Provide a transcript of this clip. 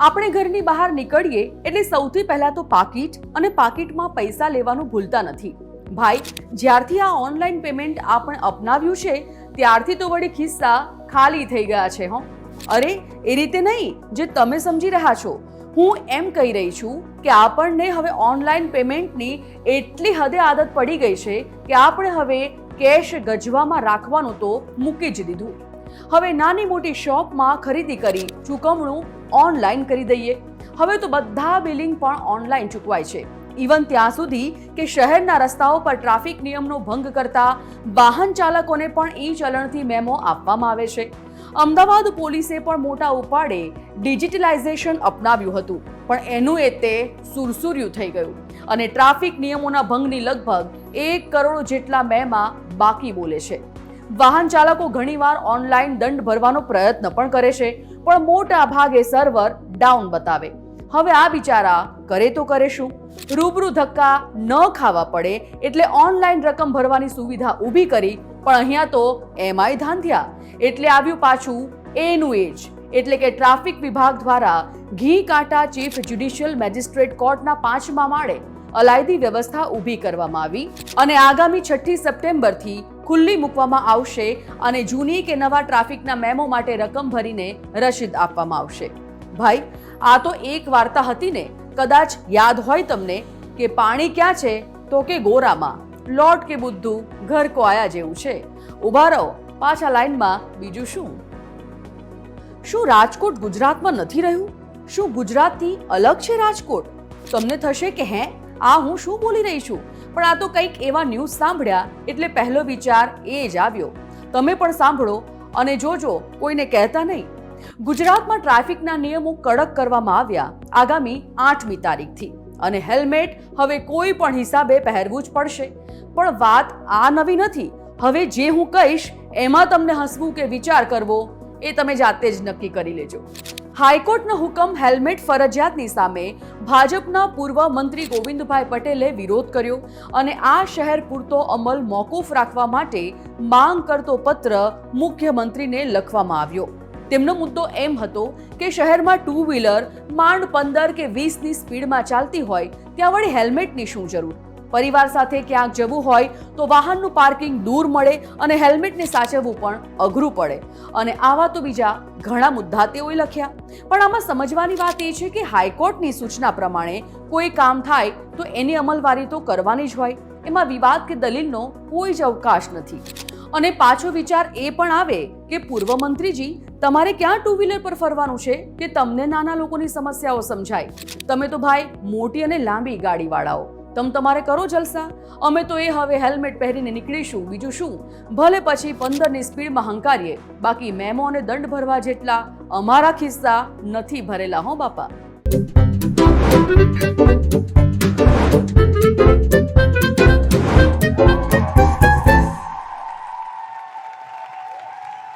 આપણે ઘરની બહાર નીકળીએ એટલે સૌથી પહેલા તો પાકીટ અને પાકીટમાં પૈસા લેવાનું ભૂલતા નથી. ભાઈ, જ્યારથી આ ઓનલાઈન પેમેન્ટ આપણે અપનાવ્યું છે, ત્યારથી તો વળી ખિસ્સા ખાલી થઈ ગયા છે, હો. અરે, એ રીતે નહીં, જે તમે સમજી રહ્યા છો. હું એમ કહી રહી છું કે આપણને હવે ઓનલાઈન પેમેન્ટની એટલી હદે આદત પડી ગઈ છે કે આપણે હવે કેશ ગજવામાં રાખવાનું તો મૂકી જ દીધું. હવે નાની મોટી શોપમાં ખરીદી કરી ચૂકવણું ઓનલાઈન કરી દઈએ. હવે તો બધા બિલિંગ પણ ઓનલાઈન ચૂકવાય છે. ઇવન ત્યાં સુધી કે શહેરના રસ્તાઓ પર ટ્રાફિક નિયમનો ભંગ કરતા વાહન ચાલકોને પણ ઈ ચલણથી મેમો આપવામાં આવે છે. અમદાવાદ પોલીસે પણ મોટા ઉપાડે ડિજિટલાઇઝેશન અપનાવ્યું હતું. પણ એનું એ તે સુરસુર્યું થઈ ગયું. અને ટ્રાફિક નિયમોના ભંગની લગભગ એક કરોડ જેટલા મેમાં બાકી બોલે છે. વાહન ચાલકો ઘણીવાર ઓનલાઈન દંડ ભરવાનો પ્રયત્ન પણ કરે છે, પણ મોટા ભાગે સર્વર ડાઉન બતાવે. હવે આ બિચારા કરે તો કરે શું? રૂબરૂ ધક્કા ન ખાવા પડે એટલે ઓનલાઈન રકમ ભરવાની સુવિધા ઊભી કરી, પણ અહીંયા તો એમાંય ધાંધ્યા. એટલે આવ્યું પાછું એનું એ જ એટલે કે ટ્રાફિક વિભાગ દ્વારા ઘી કાંટા ચીફ જ્યુડિશિયલ મેજિસ્ટ્રેટ કોર્ટના પાંચમા માળે અલાયદી વ્યવસ્થા ઊભી કરવામાં આવી અને આગામી છઠ્ઠી સપ્ટેમ્બરથી ખુલ્લી મૂકવામાં આવશે અને જૂની કે નવા ટ્રાફિકના મેમો માટે રકમ ભરીને રસીદ આપવામાં આવશે. ભાઈ, આ તો એક વાર્તા હતી ને કદાચ યાદ હોય તમને કે પાણી ક્યાં છે? તો કે ગોરામાં. લોટ કે બુદ્ધુ, ઘર કો આયા જેવું છે. ઊભા રહો, પાછા લાઈનમાં બીજું શું? શું રાજકોટ ગુજરાતમાં નથી રહ્યું? શું ગુજરાતથી અલગ છે રાજકોટ? તમને થશે કે હે? આ હું શું બોલી રહી છું? પણ આ તો કંઈક એવા ન્યૂઝ સાંભળ્યા એટલે પહેલો વિચાર એ જ આવ્યો. તમે પણ સાંભળો અને જોજો, કોઈને કહેતા નહીં. ગુજરાતમાં ટ્રાફિકના નિયમો કડક કરવામાં આવ્યા આગામી આઠમી તારીખથી. અને હેલ્મેટ હવે કોઈ પણ હિસાબે પહેરવું જ પડશે. પણ વાત આ નવી નથી. હવે જે હું કહીશ, એમાં તમને હસવું કે વિચાર કરવો, એ તમે જાતે જ નક્કી કરી લેજો. હાઈકોર્ટનો હુકમ હેલ્મેટ ફરજિયાતની સામે ભાજપના પૂર્વ મંત્રી ગોવિંદભાઈ પટેલે વિરોધ કર્યો અને આ શહેર પૂરતો અમલ મોકૂફ રાખવા માટે માંગ કરતો પત્ર મુખ્યમંત્રીને લખવામાં આવ્યો. તેમનો મુદ્દો એમ હતો કે શહેરમાં ટુ વ્હીલર માંડ પંદર કે વીસની સ્પીડમાં ચાલતી હોય ત્યાં વળી હેલ્મેટની શું જરૂર? પરિવાર સાથે ક્યાંક જવું હોય તો વાહનનું પાર્કિંગ દૂર મળે અને હેલ્મેટને સાચવવું પણ અઘરું પડે. અને આવા તો બીજા ઘણા મુદ્દા તેઓએ લખ્યા. પણ આમાં સમજવાની વાત એ છે કે હાઈકોર્ટની સૂચના પ્રમાણે કોઈ કામ થાય તો એની અમલવારી તો કરવાની જ હોય. એમાં વિવાદ કે દલીલનો કોઈ જ અવકાશ નથી. અને પાછો વિચાર એ પણ આવે કે પૂર્વ મંત્રીજી, તમારે ક્યાં ટુ વ્હીલર પર ફરવાનું છે કે તમને નાના લોકોની સમસ્યાઓ સમજાય? તમે તો ભાઈ મોટી અને લાંબી ગાડીવાળાઓ. તમ તમારે કરો જલસા. અમે તો એ હવે હેલ્મેટ પહેરીને નીકળીશું. બીજું શું? ભલે પછી પંદરની સ્પીડમાં હંકારીએ. બાકી મેમો અને દંડ ભરવા જેટલા અમારા ખિસ્સા નથી ભરેલા હો બાપા.